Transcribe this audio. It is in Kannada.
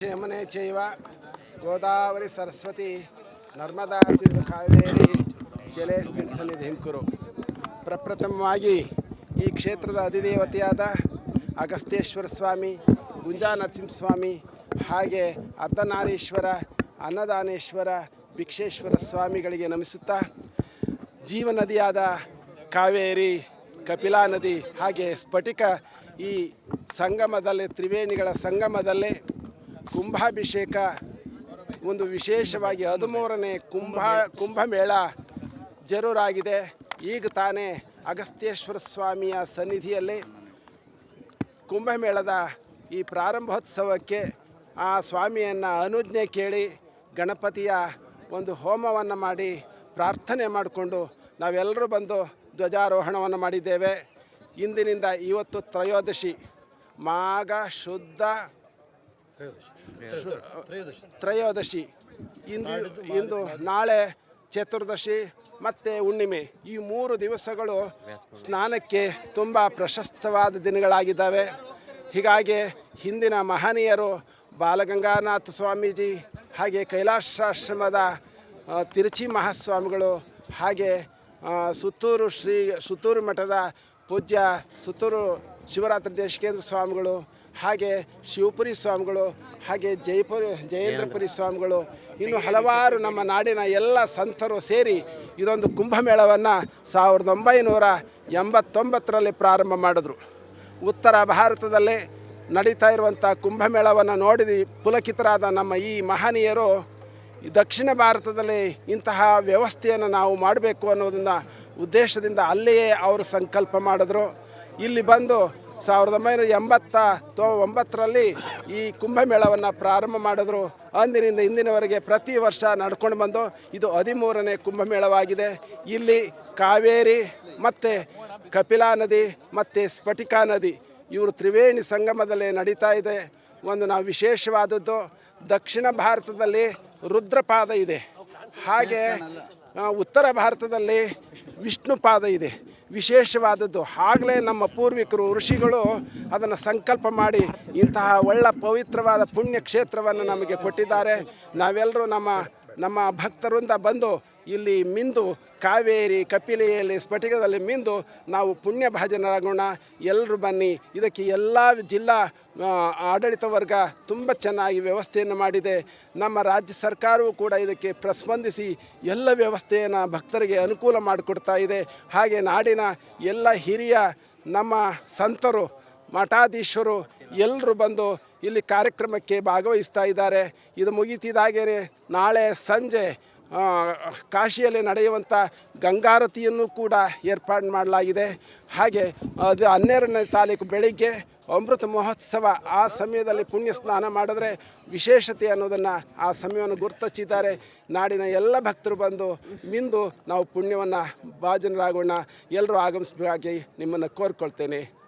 ಯಮುನೆ ಚೈವ ಗೋದಾವರಿ ಸರಸ್ವತಿ ನರ್ಮದಾ ಸಿಂಧು ಕಾವೇರಿ ಜಲೇಸ್ಮಿನ್ ಸನ್ನಿಧಿಂ ಕುರು ಪ್ರಪ್ರಥಮವಾಗಿ ಈ ಕ್ಷೇತ್ರದ ಅಧಿದೇವತೆಯಾದ ಅಗಸ್ತ್ಯೇಶ್ವರ ಸ್ವಾಮಿ, ಗುಂಜಾ ನರಸಿಂಹಸ್ವಾಮಿ ಹಾಗೆ ಅರ್ಧನಾರೀಶ್ವರ, ಅನ್ನದಾನೇಶ್ವರ, ಭಿಕ್ಷೇಶ್ವರ ಸ್ವಾಮಿಗಳಿಗೆ ನಮಿಸುತ್ತಾ ಜೀವನದಿಯಾದ ಕಾವೇರಿ, ಕಪಿಲಾ ನದಿ ಹಾಗೆ ಸ್ಫಟಿಕ ಈ ಸಂಗಮದಲ್ಲಿ ತ್ರಿವೇಣಿಗಳ ಸಂಗಮದಲ್ಲೇ ಕುಂಭಾಭಿಷೇಕ, ಒಂದು ವಿಶೇಷವಾಗಿ ಹದಿಮೂರನೇ ಕುಂಭ, ಕುಂಭಮೇಳ ಜರೂರಾಗಿದೆ. ಈಗ ತಾನೇ ಅಗಸ್ತ್ಯೇಶ್ವರ ಸ್ವಾಮಿಯ ಸನ್ನಿಧಿಯಲ್ಲಿ ಕುಂಭಮೇಳದ ಈ ಪ್ರಾರಂಭೋತ್ಸವಕ್ಕೆ ಆ ಸ್ವಾಮಿಯನ್ನು ಅನುಜ್ಞೆ ಕೇಳಿ ಗಣಪತಿಯ ಒಂದು ಹೋಮವನ್ನು ಮಾಡಿ ಪ್ರಾರ್ಥನೆ ಮಾಡಿಕೊಂಡು ನಾವೆಲ್ಲರೂ ಬಂದು ಧ್ವಜಾರೋಹಣವನ್ನು ಮಾಡಿದ್ದೇವೆ. ಇಂದಿನಿಂದ ಇವತ್ತು ತ್ರಯೋದಶಿ. ಮಾಘ, ಶುದ್ಧ ತ್ರಯೋದಶಿ. ಇಂದು ಇಂದು ನಾಳೆ ಚತುರ್ದಶಿ ಮತ್ತು ಹುಣ್ಣಿಮೆ. ಈ ಮೂರು ದಿವಸಗಳು ಸ್ನಾನಕ್ಕೆ ತುಂಬ ಪ್ರಶಸ್ತವಾದ ದಿನಗಳಾಗಿದ್ದಾವೆ. ಹೀಗಾಗಿ ಹಿಂದಿನ ಮಹನೀಯರು ಬಾಲಗಂಗಾನಾಥ ಸ್ವಾಮೀಜಿ ಹಾಗೆ ಕೈಲಾಸಾಶ್ರಮದ ತಿರುಚಿ ಮಹಾಸ್ವಾಮಿಗಳು ಹಾಗೆ ಸುತ್ತೂರು ಶ್ರೀ ಸುತ್ತೂರು ಮಠದ ಪೂಜ್ಯ ಸುತ್ತೂರು ಶಿವರಾತ್ರಿ ದೇಶಿಕೇಂದ್ರ ಸ್ವಾಮಿಗಳು, ಹಾಗೆ ಶಿವಪುರಿ ಸ್ವಾಮಿಗಳು, ಹಾಗೆ ಜೈಪುರ ಜಯೇಂದ್ರಪುರಿ ಸ್ವಾಮಿಗಳು, ಇನ್ನು ಹಲವಾರು ನಮ್ಮ ನಾಡಿನ ಎಲ್ಲ ಸಂತರು ಸೇರಿ ಇದೊಂದು ಕುಂಭಮೇಳವನ್ನು ಸಾವಿರದ ಒಂಬೈನೂರ ಎಂಬತ್ತೊಂಬತ್ತರಲ್ಲಿ ಪ್ರಾರಂಭ ಮಾಡಿದ್ರು. ಉತ್ತರ ಭಾರತದಲ್ಲಿ ನಡೀತಾ ಇರುವಂಥ ಕುಂಭಮೇಳವನ್ನು ನೋಡಿದ ಪುಲಕಿತರಾದ ನಮ್ಮ ಈ ಮಹನೀಯರು, ದಕ್ಷಿಣ ಭಾರತದಲ್ಲಿ ಇಂತಹ ವ್ಯವಸ್ಥೆಯನ್ನು ನಾವು ಮಾಡಬೇಕು ಅನ್ನೋದನ್ನು ಉದ್ದೇಶದಿಂದ ಅಲ್ಲಿಯೇ ಅವರು ಸಂಕಲ್ಪ ಮಾಡಿದ್ರು. ಇಲ್ಲಿ ಬಂದು ಸಾವಿರದ ಒಂಬೈನೂರ ಎಂಬತ್ತ ಒಂಬತ್ತರಲ್ಲಿ ಈ ಕುಂಭಮೇಳವನ್ನು ಪ್ರಾರಂಭ ಮಾಡಿದ್ರು. ಅಂದಿನಿಂದ ಇಂದಿನವರೆಗೆ ಪ್ರತಿ ವರ್ಷ ನಡ್ಕೊಂಡು ಬಂದು ಇದು ಹದಿಮೂರನೇ ಕುಂಭಮೇಳವಾಗಿದೆ. ಇಲ್ಲಿ ಕಾವೇರಿ ಮತ್ತು ಕಪಿಲಾ ನದಿ ಮತ್ತು ಸ್ಫಟಿಕಾ ನದಿ ಇವರು ತ್ರಿವೇಣಿ ಸಂಗಮದಲ್ಲಿ ನಡೀತಾ ಇದೆ. ಒಂದು ನಾವು ವಿಶೇಷವಾದದ್ದು ದಕ್ಷಿಣ ಭಾರತದಲ್ಲಿ ರುದ್ರಪಾದ ಇದೆ. ಹಾಗೆ ಉತ್ತರ ಭಾರತದಲ್ಲಿ ವಿಷ್ಣುಪಾದ ಇದೆ. ವಿಶೇಷವಾದದ್ದು. ಆಗಲೇ ನಮ್ಮ ಪೂರ್ವಿಕರು, ಋಷಿಗಳು ಅದನ್ನು ಸಂಕಲ್ಪ ಮಾಡಿ ಇಂತಹ ಒಳ್ಳ ಪವಿತ್ರವಾದ ಪುಣ್ಯ ಕ್ಷೇತ್ರವನ್ನು ನಮಗೆ ಕೊಟ್ಟಿದ್ದಾರೆ. ನಾವೆಲ್ಲರೂ ನಮ್ಮ ನಮ್ಮ ಭಕ್ತರಿಂದ ಬಂದು ಇಲ್ಲಿ ಮಿಂದು ಕಾವೇರಿ ಕಪಿಲೆಯಲ್ಲಿ ಸ್ಫಟಿಕದಲ್ಲಿ ಮಿಂದು ನಾವು ಪುಣ್ಯ ಭಾಜನರಾಗೋಣ. ಎಲ್ಲರೂ ಬನ್ನಿ. ಇದಕ್ಕೆ ಎಲ್ಲ ಜಿಲ್ಲಾ ಆಡಳಿತ ವರ್ಗ ತುಂಬ ಚೆನ್ನಾಗಿ ವ್ಯವಸ್ಥೆಯನ್ನು ಮಾಡಿದೆ. ನಮ್ಮ ರಾಜ್ಯ ಸರ್ಕಾರವೂ ಕೂಡ ಇದಕ್ಕೆ ಪ್ರಸ್ಪಂದಿಸಿ ಎಲ್ಲ ವ್ಯವಸ್ಥೆಯನ್ನು ಭಕ್ತರಿಗೆ ಅನುಕೂಲ ಮಾಡಿಕೊಡ್ತಾ ಇದೆ. ಹಾಗೆ ನಾಡಿನ ಎಲ್ಲ ಹಿರಿಯ, ನಮ್ಮ ಸಂತರು, ಮಠಾಧೀಶರು ಎಲ್ಲರೂ ಬಂದು ಇಲ್ಲಿ ಕಾರ್ಯಕ್ರಮಕ್ಕೆ ಭಾಗವಹಿಸ್ತಾ ಇದ್ದಾರೆ. ಇದು ಮುಗಿತಿದಾಗೆ ನಾಳೆ ಸಂಜೆ ಕಾಶಿಯಲ್ಲಿ ನಡೆಯುವಂಥ ಗಂಗಾರತಿಯನ್ನು ಕೂಡ ಏರ್ಪಾಡು ಮಾಡಲಾಗಿದೆ. ಹಾಗೆ ಅದು ಹನ್ನೆರಡನೇ ತಾರೀಕು ಬೆಳಿಗ್ಗೆ ಅಮೃತ ಮಹೋತ್ಸವ ಆ ಸಮಯದಲ್ಲಿ ಪುಣ್ಯ ಸ್ನಾನ ಮಾಡಿದ್ರೆ ವಿಶೇಷತೆ ಅನ್ನೋದನ್ನು ಆ ಸಮಯವನ್ನು ಗುರುತಿಸಿದ್ದಾರೆ. ನಾಡಿನ ಎಲ್ಲ ಭಕ್ತರು ಬಂದು ಮಿಂದು ನಾವು ಪುಣ್ಯವನ್ನು ಭಾಜನರಾಗೋಣ. ಎಲ್ಲರೂ ಆಗಮಿಸಬೇಕಾಗಿ ನಿಮ್ಮನ್ನು ಕೋರ್ಕೊಳ್ತೇನೆ.